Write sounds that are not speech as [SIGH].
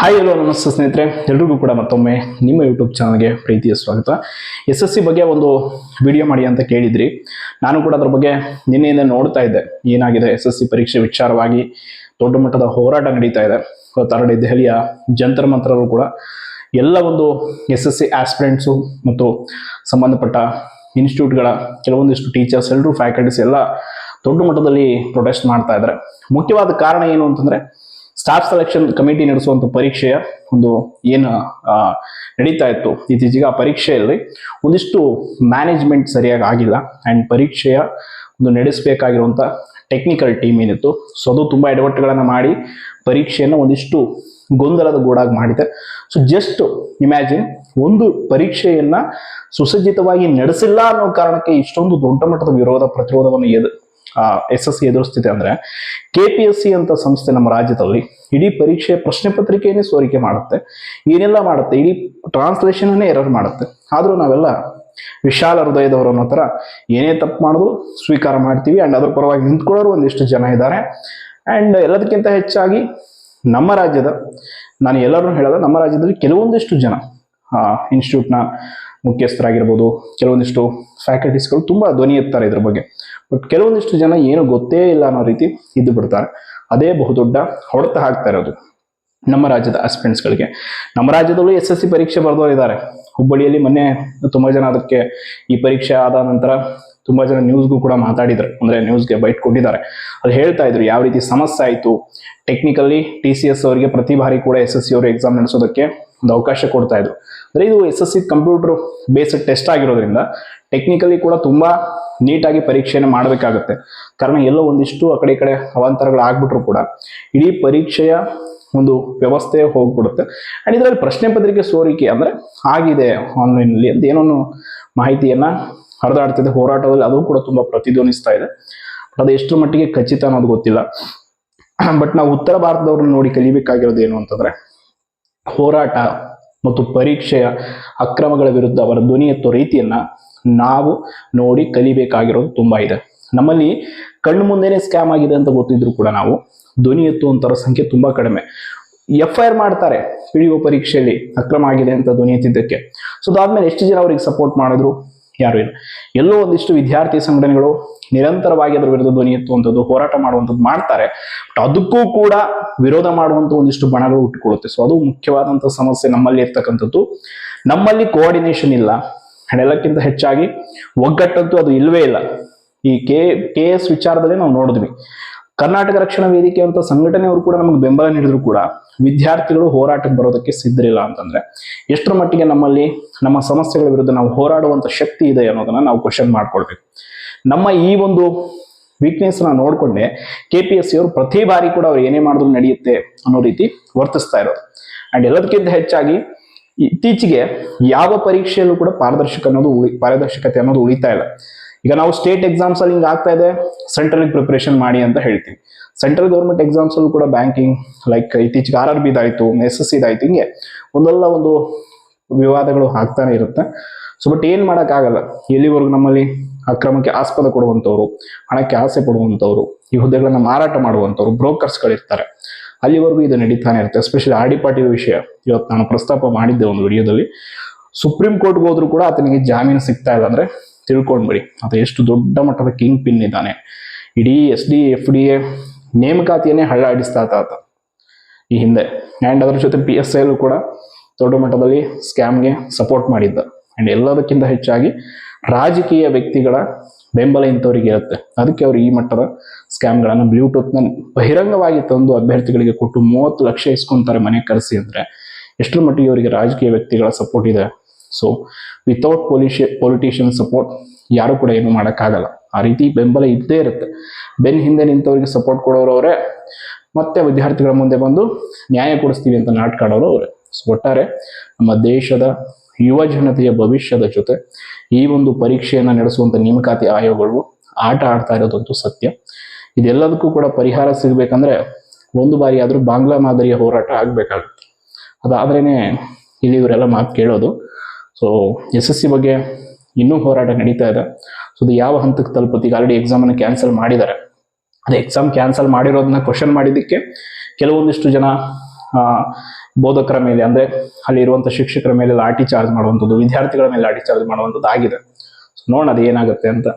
Hi hello ನಮಸ್ತೆ ಸ್ನೇಹಿತರೆ. ಎಲ್ರಿಗೂ ಕೂಡ ಮತ್ತೊಮ್ಮೆ ನಿಮ್ಮ ಯೂಟ್ಯೂಬ್ ಚಾನಲ್ಗೆ ಪ್ರೀತಿಯ ಸ್ವಾಗತ. ಎಸ್ ಎಸ್ ಸಿ ಬಗ್ಗೆ ಒಂದು ವಿಡಿಯೋ ಮಾಡಿ ಅಂತ ಕೇಳಿದ್ರಿ. ನಾನು ಕೂಡ ಅದ್ರ ಬಗ್ಗೆ ನಿನ್ನೆಯಿಂದ ನೋಡ್ತಾ ಇದ್ದೆ. ಏನಾಗಿದೆ ಎಸ್ ಎಸ್ ಸಿ ಪರೀಕ್ಷೆ ವಿಚಾರವಾಗಿ? ದೊಡ್ಡ ಮಟ್ಟದ ಹೋರಾಟ ನಡೀತಾ ಇದೆ. ತರಡಿ ದೆಹಲಿಯ ಜಂತರ್ ಮಂತ್ರರು ಕೂಡ ಎಲ್ಲ ಒಂದು ಎಸ್ ಎಸ್ ಸಿ ಆಸ್ಪಿರೆಂಟ್ಸು ಮತ್ತು ಸಂಬಂಧಪಟ್ಟ ಇನ್ಸ್ಟಿಟ್ಯೂಟ್ಗಳ ಕೆಲವೊಂದಿಷ್ಟು ಟೀಚರ್ಸ್ ಎಲ್ಲರೂ ಫ್ಯಾಕಲ್ಟೀಸ್ ಎಲ್ಲ ದೊಡ್ಡ ಮಟ್ಟದಲ್ಲಿ ಪ್ರೊಟೆಸ್ಟ್ ಮಾಡ್ತಾ ಇದ್ದಾರೆ. ಮುಖ್ಯವಾದ ಕಾರಣ ಏನು ಅಂತಂದ್ರೆ ಸ್ಟಾಫ್ ಸೆಲೆಕ್ಷನ್ ಕಮಿಟಿ ನಡೆಸುವಂತ ಪರೀಕ್ಷೆಯ ಒಂದು ಏನು ನಡೀತಾ ಇತ್ತು ಇತ್ತೀಚೆಗೆ. ಆ ಪರೀಕ್ಷೆಯಲ್ಲಿ ಒಂದಿಷ್ಟು ಮ್ಯಾನೇಜ್ಮೆಂಟ್ ಸರಿಯಾಗಿ ಆಗಿಲ್ಲ. ಅಂಡ್ ಪರೀಕ್ಷೆಯ ಒಂದು ನಡೆಸಬೇಕಾಗಿರುವಂಥ ಟೆಕ್ನಿಕಲ್ ಟೀಮ್ ಏನಿತ್ತು. ಸೊ ಅದು ತುಂಬಾ ಎಡವಟ್ಟುಗಳನ್ನು ಮಾಡಿ ಪರೀಕ್ಷೆಯನ್ನು ಒಂದಿಷ್ಟು ಗೊಂದಲದ ಗೂಡಾಗಿ ಮಾಡಿದೆ. ಸೊ ಜಸ್ಟ್ ಇಮ್ಯಾಜಿನ್ ಒಂದು ಪರೀಕ್ಷೆಯನ್ನ ಸುಸಜ್ಜಿತವಾಗಿ ನಡೆಸಿಲ್ಲ ಅನ್ನೋ ಕಾರಣಕ್ಕೆ ಇಷ್ಟೊಂದು ದೊಡ್ಡ ಮಟ್ಟದ ವಿರೋಧ ಪ್ರತಿರೋಧವನ್ನು ಎದು ಎಸ್ ಎಸ್ ಸಿ ಎದುರಿಸ್ತಿದೆ ಅಂದ್ರೆ ಕೆ ಪಿ ಎಸ್ ಸಿ ಅಂತ ಸಂಸ್ಥೆ ನಮ್ಮ ರಾಜ್ಯದಲ್ಲಿ ಇಡೀ ಪರೀಕ್ಷೆ ಪ್ರಶ್ನೆ ಪತ್ರಿಕೆಯನ್ನೇ ಸೋರಿಕೆ ಮಾಡುತ್ತೆ. ಏನೆಲ್ಲ ಮಾಡುತ್ತೆ? ಇಡೀ ಟ್ರಾನ್ಸ್ಲೇಷನ್ ಅನ್ನೇ ಎರರ್ ಮಾಡುತ್ತೆ. ಆದರೂ ನಾವೆಲ್ಲ ವಿಶಾಲ ಹೃದಯದವರು ಅನ್ನೋ ಥರ ಏನೇ ತಪ್ಪು ಮಾಡಿದ್ರು ಸ್ವೀಕಾರ ಮಾಡ್ತೀವಿ ಅಂಡ್ ಅದ್ರ ಪರವಾಗಿ ನಿಂತ್ಕೊಳ್ಳೋರು ಒಂದಿಷ್ಟು ಜನ ಇದ್ದಾರೆ. ಅಂಡ್ ಎಲ್ಲದಕ್ಕಿಂತ ಹೆಚ್ಚಾಗಿ ನಮ್ಮ ರಾಜ್ಯದ, ನಾನು ಎಲ್ಲರೂ ಹೇಳೋದು ನಮ್ಮ ರಾಜ್ಯದಲ್ಲಿ ಕೆಲವೊಂದಿಷ್ಟು ಜನ ಇನ್ಸ್ಟಿಟ್ಯೂಟ್ನ ಮುಖ್ಯಸ್ಥರಾಗಿರ್ಬೋದು. ಕೆಲವೊಂದಿಷ್ಟು ಫ್ಯಾಕಲ್ಟೀಸ್ಗಳು ತುಂಬ ಧ್ವನಿ ಎತ್ತಾರೆ ಇದ್ರ ಬಗ್ಗೆ. ಬಟ್ ಕೆಲವೊಂದಿಷ್ಟು ಜನ ಏನು ಗೊತ್ತೇ ಇಲ್ಲ ಅನ್ನೋ ರೀತಿ ಇದ್ದು ಬಿಡ್ತಾರೆ. ಅದೇ ಬಹುದೊಡ್ಡ ಹೊಡೆತ ಹಾಕ್ತಾ ಇರೋದು ನಮ್ಮ ರಾಜ್ಯದ ಆಸ್ಪಿರೆಂಟ್ಸ್ಗಳಿಗೆ ನಮ್ಮ ರಾಜ್ಯದಲ್ಲೂ ಎಸ್ ಎಸ್ ಸಿ ಪರೀಕ್ಷೆ ಬರೆದವರು ಇದ್ದಾರೆ ಹುಬ್ಬಳ್ಳಿಯಲ್ಲಿ ಮೊನ್ನೆ ತುಂಬ ಜನ ಅದಕ್ಕೆ ಈ ಪರೀಕ್ಷೆ ಆದ ನಂತರ ತುಂಬ ಜನ ನ್ಯೂಸ್ಗೂ ಕೂಡ ಮಾತಾಡಿದ್ರು. ಅಂದರೆ ನ್ಯೂಸ್ಗೆ ಬೈಟ್ ಕೊಟ್ಟಿದ್ದಾರೆ. ಅದು ಹೇಳ್ತಾ ಇದ್ರು ಯಾವ ರೀತಿ ಸಮಸ್ಯೆ ಆಯಿತು. ಟೆಕ್ನಿಕಲಿ ಟಿ ಸಿ ಎಸ್ ಅವರಿಗೆ ಪ್ರತಿ ಬಾರಿ ಕೂಡ ಎಸ್ ಎಸ್ ಸಿ ಅವರು ಎಕ್ಸಾಮ್ ನಡೆಸೋದಕ್ಕೆ ಒಂದು ಅವಕಾಶ ಕೊಡ್ತಾ ಇದ್ರು. ಅಂದರೆ ಇದು S S C computer based test ಆಗಿರೋದ್ರಿಂದ ಟೆಕ್ನಿಕಲಿ ಕೂಡ ತುಂಬಾ ನೀಟಾಗಿ ಪರೀಕ್ಷೆಯನ್ನು ಮಾಡಬೇಕಾಗುತ್ತೆ. ಕಾರಣ ಎಲ್ಲೋ ಒಂದಿಷ್ಟು ಆ ಕಡೆ ಈ ಕಡೆ ಅವಾಂತರಗಳು ಆಗ್ಬಿಟ್ರು ಕೂಡ ಇಡೀ ಪರೀಕ್ಷೆಯ ಒಂದು ವ್ಯವಸ್ಥೆ ಹೋಗ್ಬಿಡುತ್ತೆ. ಅಂಡ್ ಇದರಲ್ಲಿ ಪ್ರಶ್ನೆ ಪತ್ರಿಕೆ ಸೋರಿಕೆ ಅಂದ್ರೆ ಆಗಿದೆ ಆನ್ಲೈನಲ್ಲಿ ಅಂತ ಏನೋ ಮಾಹಿತಿಯನ್ನು ಹರಿದಾಡ್ತಿದೆ. ಹೋರಾಟದಲ್ಲಿ ಅದು ಕೂಡ ತುಂಬಾ ಪ್ರತಿಧ್ವನಿಸ್ತಾ ಇದೆ. ಅದು ಎಷ್ಟರ ಮಟ್ಟಿಗೆ ಖಚಿತ ಅನ್ನೋದು ಗೊತ್ತಿಲ್ಲ. [COUGHS] ಬಟ್ ನಾವು ಉತ್ತರ ಭಾರತದವ್ರನ್ನ ನೋಡಿ ಕಲಿಬೇಕಾಗಿರೋದು ಏನು ಅಂತಂದ್ರೆ ಹೋರಾಟ ಮತ್ತು ಪರೀಕ್ಷೆಯ ಅಕ್ರಮಗಳ ವಿರುದ್ಧ ಅವರ ಧ್ವನಿ ಎತ್ತುವ ರೀತಿಯನ್ನ ನಾವು ನೋಡಿ ಕಲಿಬೇಕಾಗಿರೋದು ತುಂಬಾ ಇದೆ. ನಮ್ಮಲ್ಲಿ ಕಣ್ಣು ಮುಂದೆನೆ ಸ್ಕ್ಯಾಮ್ ಆಗಿದೆ ಅಂತ ಗೊತ್ತಿದ್ರು ಕೂಡ ನಾವು ಧ್ವನಿ ಎತ್ತುವಂತರ ಸಂಖ್ಯೆ ತುಂಬಾ ಕಡಿಮೆ. ಎಫ್ ಐ ಆರ್ ಮಾಡ್ತಾರೆ ಪಿ ಡಿ ಪರೀಕ್ಷೆಯಲ್ಲಿ ಅಕ್ರಮ ಆಗಿದೆ ಅಂತ ಧ್ವನಿ ಎತ್ತಿದ್ದಕ್ಕೆ. ಸೊ ಅದಾದ್ಮೇಲೆ ಎಷ್ಟು ಜನ ಅವ್ರಿಗೆ ಸಪೋರ್ಟ್ ಮಾಡಿದ್ರು? ಯಾರು ಇಲ್ಲ. ಎಲ್ಲೋ ಒಂದಿಷ್ಟು ವಿದ್ಯಾರ್ಥಿ ಸಂಘಟನೆಗಳು ನಿರಂತರವಾಗಿ ಅದರ ವಿರುದ್ಧ ಧ್ವನಿ ಎತ್ತುವಂಥದ್ದು, ಹೋರಾಟ ಮಾಡುವಂಥದ್ದು ಮಾಡ್ತಾರೆ. ಬಟ್ ಅದಕ್ಕೂ ಕೂಡ ವಿರೋಧ ಮಾಡುವಂತ ಒಂದಿಷ್ಟು ಬಣಗಳು ಹುಟ್ಟುಕೊಳ್ಳುತ್ತೆ. ಸೊ ಅದು ಮುಖ್ಯವಾದಂಥ ಸಮಸ್ಯೆ ನಮ್ಮಲ್ಲಿ ಇರ್ತಕ್ಕಂಥದ್ದು. ನಮ್ಮಲ್ಲಿ ಕೋಆರ್ಡಿನೇಷನ್ ಇಲ್ಲ. ಅದೆಲ್ಲಕ್ಕಿಂತ ಹೆಚ್ಚಾಗಿ ಒಗ್ಗಟ್ಟಂತೂ ಅದು ಇಲ್ಲವೇ ಇಲ್ಲ. ಈ ಕೆ ಕೆ ಎಸ್ ವಿಚಾರದಲ್ಲಿ ನಾವು ನೋಡಿದ್ವಿ. ಕರ್ನಾಟಕ ರಕ್ಷಣಾ ವೇದಿಕೆ ಅಂತ ಸಂಘಟನೆಯವರು ಕೂಡ ನಮಗೆ ಬೆಂಬಲ ನೀಡಿದ್ರು ಕೂಡ ವಿದ್ಯಾರ್ಥಿಗಳು ಹೋರಾಟಕ್ಕೆ ಬರೋದಕ್ಕೆ ಸಿದ್ಧರಿಲ್ಲ ಅಂತಂದ್ರೆ. ಎಷ್ಟರ ಮಟ್ಟಿಗೆ ನಮ್ಮಲ್ಲಿ ನಮ್ಮ ಸಮಸ್ಯೆಗಳ ವಿರುದ್ಧ ನಾವು ಹೋರಾಡುವಂತ ಶಕ್ತಿ ಇದೆ ಅನ್ನೋದನ್ನ ನಾವು ಕ್ವಶನ್ ಮಾಡ್ಕೊಳ್ಬೇಕು. ನಮ್ಮ ಈ ಒಂದು ವೀಕ್ನೆಸ್ನ ನೋಡ್ಕೊಂಡೆ ಕೆ ಪಿ ಎಸ್ ಸಿ ಪ್ರತಿ ಬಾರಿ ಕೂಡ ಅವ್ರು ಏನೇ ಮಾಡಿದ್ರು ನಡೆಯುತ್ತೆ ಅನ್ನೋ ರೀತಿ ವರ್ತಿಸ್ತಾ ಇರೋದು. ಅಂಡ್ ಎಲ್ಲದಕ್ಕಿಂತ ಹೆಚ್ಚಾಗಿ ಇತ್ತೀಚೆಗೆ ಯಾವ ಪರೀಕ್ಷೆಯಲ್ಲೂ ಕೂಡ ಪಾರದರ್ಶಕ ಅನ್ನೋದು ಉಳಿ, ಪಾರದರ್ಶಕತೆ ಅನ್ನೋದು ಉಳಿತಾ ಇಲ್ಲ. ಈಗ ನಾವು ಸ್ಟೇಟ್ ಎಕ್ಸಾಮ್ಸ್ ಅಲ್ಲಿ ಹಿಂಗೆ ಆಗ್ತಾ ಇದೆ ಸೆಂಟ್ರಲ್ ಪ್ರಿಪರೇಷನ್ ಮಾಡಿ ಅಂತ ಹೇಳ್ತೀವಿ. ಸೆಂಟ್ರಲ್ ಗೌರ್ಮೆಂಟ್ ಎಕ್ಸಾಮ್ಸ್ ಅಲ್ಲೂ ಕೂಡ ಬ್ಯಾಂಕಿಂಗ್ ಲೈಕ್ ಇತ್ತೀಚೆಗೆ ಆರ್ ಆರ್ ಬಿ ಇದಾಯ್ತು ಎಸ್ ಎಸ್ ಇದಾಯ್ತು ಹಿಂಗೆ ಒಂದಲ್ಲ ಒಂದು ವಿವಾದಗಳು ಆಗ್ತಾನೆ ಇರುತ್ತೆ. ಸೊ ಬಟ್ ಏನ್ ಆಗಲ್ಲ. ಎಲ್ಲಿವರೆಗೂ ನಮ್ಮಲ್ಲಿ ಅಕ್ರಮಕ್ಕೆ ಆಸ್ಪದ ಕೊಡುವಂಥವ್ರು, ಹಣಕ್ಕೆ ಆಸೆ ಪಡುವಂಥವ್ರು, ಈ ಹುದ್ದೆಗಳನ್ನ ಮಾರಾಟ ಮಾಡುವಂಥವ್ರು ಬ್ರೋಕರ್ಸ್ಗಳಿರ್ತಾರೆ ಅಲ್ಲಿವರೆಗೂ ಇದು ನಡೀತಾನೆ ಇರುತ್ತೆ. ಎಸ್ಪೆಷಲಿ ಆರ್ ಡಿ ಪಾಟೀಲ್ ವಿಷಯ. ಇವತ್ತು ನಾನು ಪ್ರಸ್ತಾಪ ಮಾಡಿದ್ದೆ ಒಂದು ವಿಡಿಯೋದಲ್ಲಿ. ಸುಪ್ರೀಂ ಕೋರ್ಟ್ಗೆ ಹೋದ್ರು ಕೂಡ ಆತನಿಗೆ ಜಾಮೀನು ಸಿಗ್ತಾ ಇಲ್ಲ. ಅಂದ್ರೆ ತಿಳ್ಕೊಂಡ್ಬಿಡಿ. ಅದು ಎಷ್ಟು ದೊಡ್ಡ ಮಟ್ಟದ ಕಿಂಗ್ ಪಿನ್ ಇದ್ದಾನೆ ಇಡೀ S D F D A ನೇಮಕಾತಿಯನ್ನೇ ಹಳ್ಳಾಡಿಸ್ತಾ ಆತ. ಈ ಹಿಂದೆ. ಆ್ಯಂಡ್ ಅದರ ಜೊತೆ ಪಿ ಎಸ್ ಐಲು ಕೂಡ ದೊಡ್ಡ ಮಟ್ಟದಲ್ಲಿ ಸ್ಕ್ಯಾಮ್ಗೆ ಸಪೋರ್ಟ್ ಮಾಡಿದ್ದ. ಆ್ಯಂಡ್ ಎಲ್ಲದಕ್ಕಿಂತ ಹೆಚ್ಚಾಗಿ ರಾಜಕೀಯ ವ್ಯಕ್ತಿಗಳ ಬೆಂಬಲ ಇಂಥವ್ರಿಗೆ ಇರುತ್ತೆ. ಅದಕ್ಕೆ ಅವರು ಈ ಮಟ್ಟದ ಸ್ಕ್ಯಾಮ್ಗಳನ್ನು ಬ್ಲೂಟೂತ್ನ ಬಹಿರಂಗವಾಗಿ ತಂದು ಅಭ್ಯರ್ಥಿಗಳಿಗೆ ಕೊಟ್ಟು ಮೂವತ್ತು ಲಕ್ಷ ಇಸ್ಕೊಂತಾರೆ ಮನೆ ಕರೆಸಿ ಅಂದರೆ ಎಷ್ಟರ ಮಟ್ಟಿಗೆ ಅವರಿಗೆ ರಾಜಕೀಯ ವ್ಯಕ್ತಿಗಳ ಸಪೋರ್ಟ್ ಇದೆ? ಸೊ ವಿತೌಟ್ ಪೊಲಿಷಿ ಪೊಲಿಟಿಷಿಯನ್ ಸಪೋರ್ಟ್ ಯಾರು ಕೂಡ ಏನು ಮಾಡೋಕ್ಕಾಗಲ್ಲ. ಆ ರೀತಿ ಬೆಂಬಲ ಇದ್ದೇ ಇರುತ್ತೆ. ಬೆನ್ ಹಿಂದೆ ನಿಂತವರಿಗೆ ಸಪೋರ್ಟ್ ಕೊಡೋರು ಅವರೇ, ಮತ್ತೆ ವಿದ್ಯಾರ್ಥಿಗಳ ಮುಂದೆ ಬಂದು ನ್ಯಾಯ ಕೊಡಿಸ್ತೀವಿ ಅಂತ ನಾಟಕ ಆಡೋರು ಅವರೇ. ಸೊ ಒಟ್ಟಾರೆ ನಮ್ಮ ದೇಶದ ಯುವ ಜನತೆಯ ಭವಿಷ್ಯದ ಜೊತೆ ಈ ಒಂದು ಪರೀಕ್ಷೆಯನ್ನು ನಡೆಸುವಂಥ ನೇಮಕಾತಿ ಆಯೋಗಗಳು ಆಟ ಆಡ್ತಾ ಇರೋದಂತೂ ಸತ್ಯ. ಇದೆಲ್ಲದಕ್ಕೂ ಕೂಡ ಪರಿಹಾರ ಸಿಗಬೇಕಂದ್ರೆ ಒಂದು ಬಾರಿ ಆದರೂ ಬಾಂಗ್ಲಾ ಮಾದರಿಯ ಹೋರಾಟ ಆಗಬೇಕಾಗುತ್ತೆ. ಅದಾದ್ರೇ ಇಲ್ಲಿ ಇವರೆಲ್ಲ ಮಾತು ಕೇಳೋದು. ಸೊ ಎಸ್ ಎಸ್ ಸಿ ಬಗ್ಗೆ ಇನ್ನೂ ಹೋರಾಟ ನಡೀತಾ ಇದೆ. ಸೊ ಅದು ಯಾವ ಹಂತಕ್ಕೆ ತಲುಪುತ್ತೆ? ಈಗ ಆಲ್ರೆಡಿ ಎಕ್ಸಾಮನ್ನು ಕ್ಯಾನ್ಸಲ್ ಮಾಡಿದ್ದಾರೆ. ಅದು ಎಕ್ಸಾಮ್ ಕ್ಯಾನ್ಸಲ್ ಮಾಡಿರೋದನ್ನ ಕ್ವಶನ್ ಮಾಡಿದ್ದಕ್ಕೆ ಕೆಲವೊಂದಿಷ್ಟು ಜನ ಬೋಧಕರ ಮೇಲೆ ಅಂದ್ರೆ ಅಲ್ಲಿ ಇರುವಂತ ಶಿಕ್ಷಕರ ಮೇಲೆ ಲಾಠಿ ಚಾರ್ಜ್ ಮಾಡುವಂಥದ್ದು ವಿದ್ಯಾರ್ಥಿಗಳ ಮೇಲೆ ಲಾಠಿ ಚಾರ್ಜ್ ಮಾಡುವಂಥದ್ದು ಆಗಿದೆ. ಸೊ ನೋಡೋಣ ಅದು ಏನಾಗುತ್ತೆ ಅಂತ.